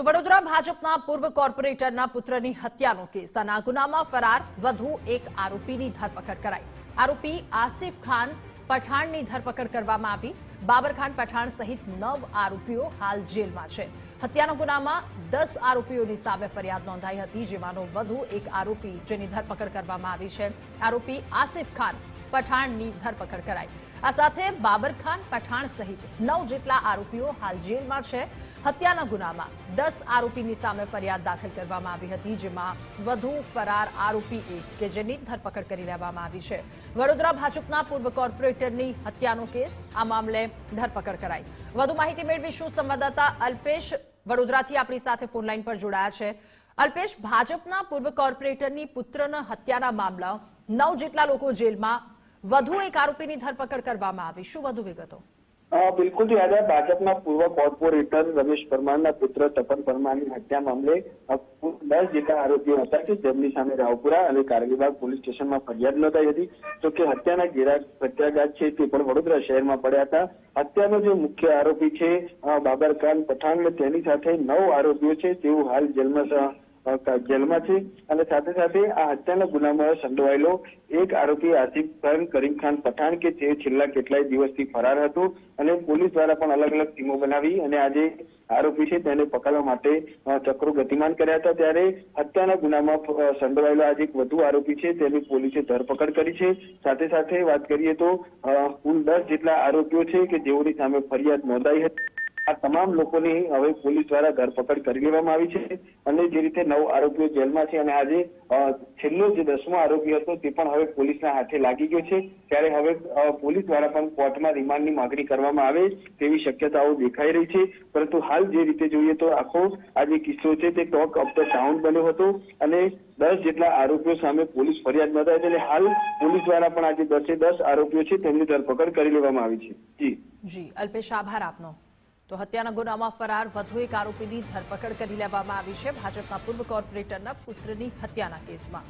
તો વડોદરા ભાજપના પૂર્વ કોર્પોરેટરના પુત્રની હત્યાનો કેસ અને ગુનામાં ફરાર વધુ એક આરોપીની ધરપકડ કરાઈ. આરોપી આસિફ ખાન પઠાણની ધરપકડ કરવામાં આવી. બાબરખાન પઠાણ સહિત નવ આરોપીઓ હાલ જેલમાં છે. હત્યાના ગુનામાં દસ આરોપીઓની સામે ફરિયાદ નોંધાઈ હતી, જેમાંનો વધુ એક આરોપી જેની ધરપકડ કરવામાં આવી છે. આરોપી આસિફ ખાન પઠાણની ધરપકડ કરાઈ. આ સાથે બાબરખાન પઠાણ સહિત નવ જેટલા આરોપીઓ હાલ જેલમાં છે. હત્યાના ગુનામાં દસ આરોપીની સામે ફરિયાદ દાખલ કરવામાં આવી હતી, જેમાં વધુ ફરાર આરોપી એક કે જેની ધરપકડ કરી લેવામાં આવી છે. વડોદરા ભાજપના પૂર્વ કોર્પોરેટરની હત્યાનો કેસ, આ મામલે ધરપકડ કરાઈ. વધુ માહિતી મેળવીશું સંવાદદાતા અલ્પેશ. વડોદરાથી આપણી સાથે ફોનલાઈન પર જોડાયા છે. અલ્પેશ, ભાજપના પૂર્વ કોર્પોરેટરની પુત્રના હત્યાના મામલા નવ જેટલા લોકો જેલમાં, વધુ એક આરોપીની ધરપકડ કરવામાં આવી. શું વધુ વિગતો? બિલકુલ યાદ આવે ભાજપના પૂર્વ કોર્પોરેટર રમેશ પરમારના પુત્ર તપન પરમારની હત્યા મામલે દસ જેટલા આરોપીઓ હતા કે જેમની સામે રાવપુરા અને કારગીબાગ પોલીસ સ્ટેશનમાં ફરિયાદ નોંધાઈ હતી. તો કે હત્યાના ગેરા પ્રત્યાઘાત છે તે પણ વડોદરા શહેરમાં પડ્યા હતા. હત્યાનો જે મુખ્ય આરોપી છે અ, બાબર ખાન પઠાણ તેની સાથે નવ આરોપીઓ છે. તેઓ હાલ જેલમાં જેલમાં છે અને સાથે સાથે આ હત્યાના ગુનામાં સંડોવાયેલો એક આરોપી આસિફ ખાન, કરીમ ખાન પઠાણ કે જે છેલ્લા કેટલાય દિવસથી ફરાર હતો અને પોલીસ દ્વારા પણ અલગ અલગ ટીમો બનાવી અને આજે આરોપી છે તેને પકડવા માટે ચક્રો ગતિમાન કર્યા હતા. ત્યારે હત્યાના ગુનામાં સંડોવાયેલો આજે એક વધુ આરોપી છે. તેની પોલીસે ધરપકડ કરી છે. સાથે સાથે વાત કરીએ તો કુલ દસ જેટલા આરોપીઓ છે કે જેઓની સામે ફરિયાદ નોંધાઈ હતી. આ તમામ લોકોની હવે પોલીસ દ્વારા ધરપકડ કરી લેવામાં આવી છે અને જે રીતે નવ આરોપીઓ જેલમાં છે અને આજે છેલ્લો જે દસમો આરોપી હતો તે પણ હવે પોલીસના હાથે લાગી ગયો છે. ત્યારે હવે પોલીસ દ્વારા પણ કોર્ટમાં રિમાન્ડની માગણી કરવામાં આવે તેવી શક્યતાઓ દેખાઈ રહી છે. પરંતુ હાલ જે રીતે જોઈએ તો આખો આ જે કિસ્સો છે તે ટોક ઓફ ધ ટાઉન બન્યો હતો અને દસ જેટલા આરોપીઓ સામે પોલીસ ફરિયાદ નોંધાઈ છે અને હાલ પોલીસ દ્વારા પણ આજે દસે દસ આરોપીઓ છે તેમની ધરપકડ કરી લેવામાં આવી છે. જી. જી, અલ્પેશ, આભાર આપનો. તો હત્યાના ગુનામાં ફરાર વધુ એક આરોપીની ધરપકડ કરી લેવામાં આવી છે. ભાજપના પૂર્વ કોર્પોરેટરના પુત્રની હત્યાના કેસમાં.